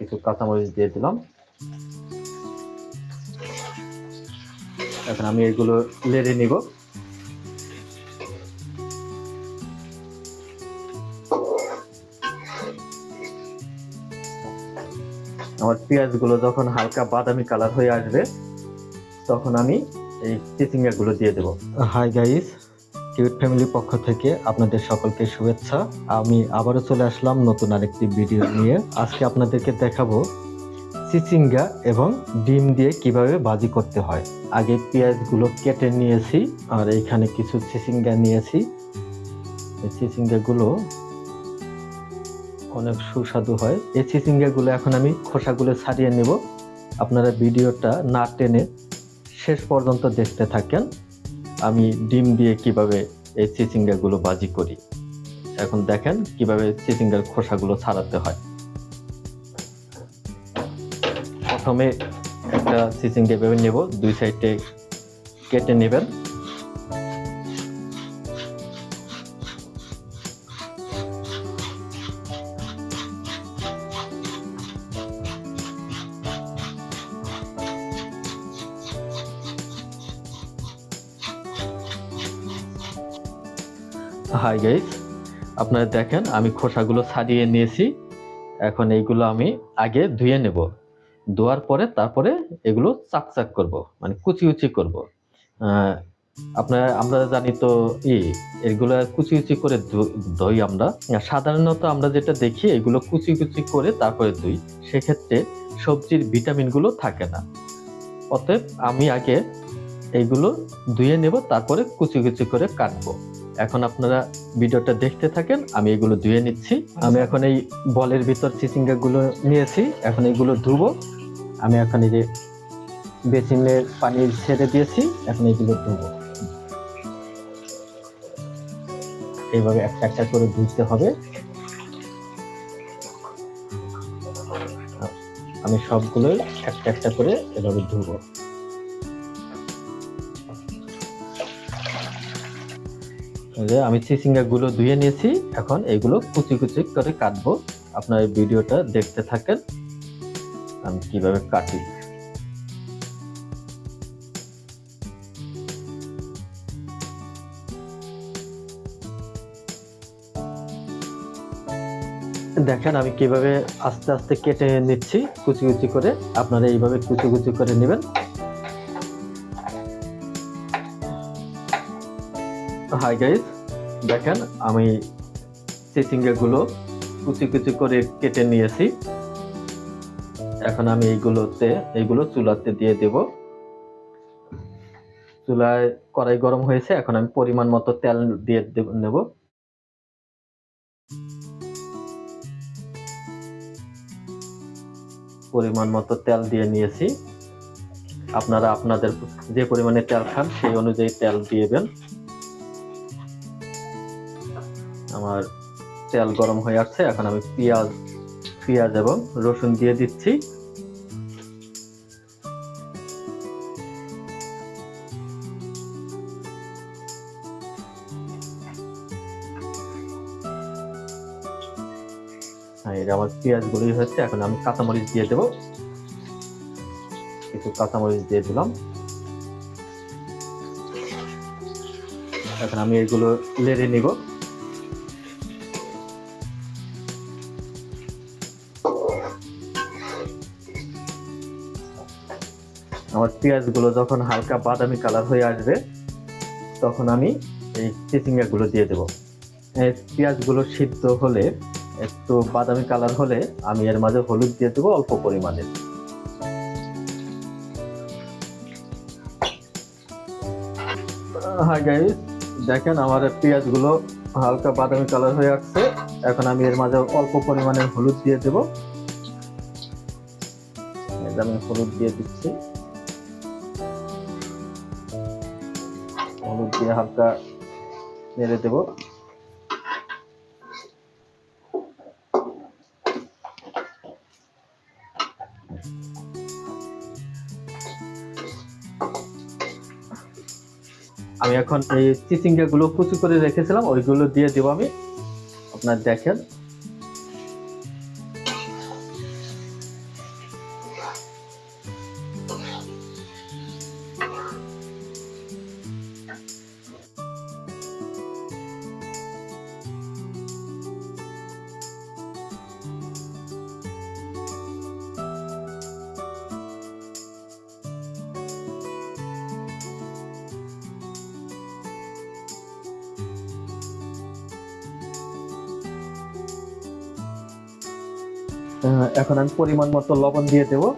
কিছু কাঁচামরিচ দিয়ে দিলাম। এখন আমি এগুলো লেড়ে নিব। আমার পেঁয়াজগুলো যখন হালকা বাদামি কালার হয়ে আসবে, তখন আমি এই চিচিঙ্গা গুলো দিয়ে দেবো। হাই গাইস কিউট ফ্যামিলির পক্ষ থেকে আপনাদের সকলকে শুভেচ্ছা। আমি আবারও চলে আসলাম নতুন আরেকটি ভিডিও নিয়ে। আজকে আপনাদেরকে দেখাবো চিচিঙ্গা এবং ডিম দিয়ে কীভাবে বাজি করতে হয়। আগে পেঁয়াজগুলো কেটে নিয়েছি আর এইখানে কিছু চিচিঙ্গা নিয়েছি। এই চিচিঙ্গাগুলো অনেক সুস্বাদু হয়। এই চিচিঙ্গাগুলো এখন আমি খোসাগুলো ছাড়িয়ে নেব। আপনারা ভিডিওটা না টেনে শেষ পর্যন্ত দেখতে থাকেন। আমি ডিম দিয়ে কীভাবে এই সিসিঙ্গারগুলো বাজি করি। এখন দেখেন কীভাবে সিচিঙ্গার খোসা গুলো ছাড়াতে হয়। প্রথমে একটা সিসিঙ্গা ভেবে নেব, দুই সাইডে কেটে নেবেন। হাই গাইস, আপনারা দেখেন, আমি খোসাগুলো ছাড়িয়ে নিয়েছি। এখন এইগুলো আমি আগে ধুয়ে নেব। ধোয়ার পরে তারপরে এগুলো চাকচাক করব মানে কুচি কুচি করব আপনারা, আমরা জানি তো, ই, এগুলো কুচি কুচি করে ধুই আমরা। সাধারণত আমরা যেটা দেখি, এগুলো কুচি কুচি করে তারপরে ধুই। সেক্ষেত্রে সবজির ভিটামিনগুলো থাকে না। অতএব আমি আগে এইগুলো ধুয়ে নেব, তারপরে কুচি কুচি করে কাটবো। এখন আপনারা ভিডিওটা দেখতে থাকেন, আমি এগুলো ধুয়ে নিচ্ছি। আমি এখন এই বলের ভিতর চিচিঙ্গা গুলো নিয়েছি, এখন এগুলো ধুবো। আমি এখন এই যে বেসিনের পানি ছেড়ে দিয়েছি, এখন এগুলো ধুবো। এইভাবে একটা একটা করে ধুতে হবে। আমি সবগুলোই একটা একটা করে এভাবে ধুবো। যে আমি চিচিঙ্গা গুলো ধুয়ে নিয়েছি, এখন এগুলো কুচি কুচি করে কাটবো। আপনার এই ভিডিওটা দেখতে থাকেন। আমি কীভাবে কাটি। দেখেন আমি কীভাবে আস্তে আস্তে কেটে নিচ্ছি, কুচি কুচি করে। আপনারা এইভাবে কুচি কুচি করে নেবেন। হাই গাইস দেখেন, আমি চিচিঙ্গা গুলো কুচি কুচি করে কেটে নিয়েছি। এখন আমি এইগুলোতে, এইগুলো চুলাতে দিয়ে দেব। চুলায় কড়াই গরম হয়েছে, এখন আমি পরিমাণ মতো তেল দিয়ে নেব। পরিমাণ মতো তেল দিয়ে নিয়েছি। আপনারা আপনাদের যে পরিমাণে তেল খান, সেই অনুযায়ী তেল দিয়েবেন আমার তেল গরম হয়ে আসছে এখন আমি পেঁয়াজ পেঁয়াজ এবং রসুন দিয়ে দিচ্ছি। এটা আমার পেঁয়াজ গুলোই হচ্ছে এখন আমি কাঁচামরিচ দিয়ে দেবো। কিছু কাঁচামরিচ দিয়ে দিলাম। এখন আমি এগুলো লেড়ে নিব। আমার পেঁয়াজগুলো যখন হালকা বাদামি কালার হয়ে আসবে, তখন আমি এই চিচিঙ্গা গুলো দিয়ে দেবো। পেঁয়াজগুলো সিদ্ধ হলে, একটু বাদামি কালার হলে আমি এর মাঝে হলুদ দিয়ে দেবো অল্প পরিমাণে। হ্যাঁ গাইস দেখেন আমার পেঁয়াজগুলো হালকা বাদামি কালার হয়ে আসছে। এখন আমি এর মাঝে অল্প পরিমাণে হলুদ দিয়ে দেবো। আমি হলুদ দিয়ে দিচ্ছি। হলুদ দিয়ে হালকা নেড়ে দেব। আমি এখন এই চিচিঙ্গা গুলো কুচি করে রেখেছিলাম, ওইগুলো দিয়ে দেবো আমি। আপনার দেখেন। এখন আমি পরিমাণ মতো লবণ দিয়ে দেব।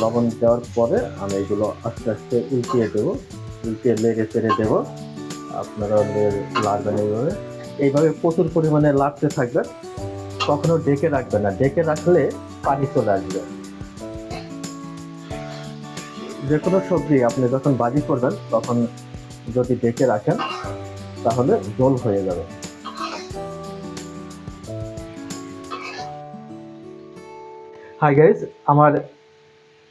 লবণ দেওয়ার পরে আমি এগুলো আস্তে আস্তে উল্টিয়ে দেবো। উল্টিয়ে লেগে চেড়ে দেবো। আপনারা লে- লাড়বেন এইভাবে এইভাবে প্রচুর পরিমাণে লাগতে থাকবেন। কখনো ডেকে রাখবে না। ডেকে রাখলে পানি চলে আসবে। যে কোনো সবজি আপনি যখন বাজি করবেন, তখন যদি ডেকে রাখেন, তাহলে জল হয়ে যাবে। হাই গাইস আমার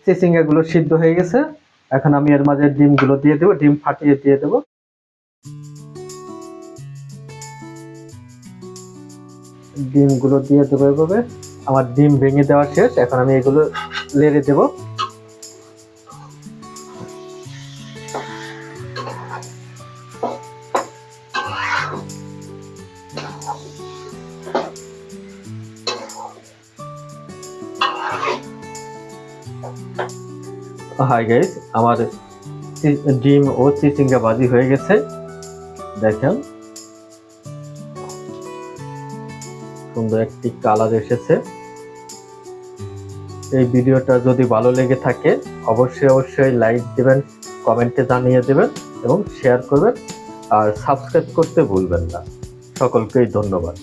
চিচিঙ্গাগুলো সিদ্ধ হয়ে গেছে। এখন আমি এর মাঝে ডিমগুলো দিয়ে দেবো, ডিম ফাটিয়ে দিয়ে দেবো। ডিমগুলো দিয়ে দেবো এভাবে। আমার ডিম ভেঙে দেওয়া শেষ, এখন আমি এগুলো লেড়ে দেবো। হাই গাইস আমার ডিম ও চিচিঙ্গা বাজি হয়ে গেছে। দেখেন। সুন্দর একটি কালার এসেছে। এই ভিডিওটা যদি ভালো লেগে থাকে, অবশ্যই অবশ্যই লাইক দেবেন কমেন্টে জানিয়ে দেবেন এবং শেয়ার করবেন। আর সাবস্ক্রাইব করতে ভুলবেন না। সকলকেই ধন্যবাদ।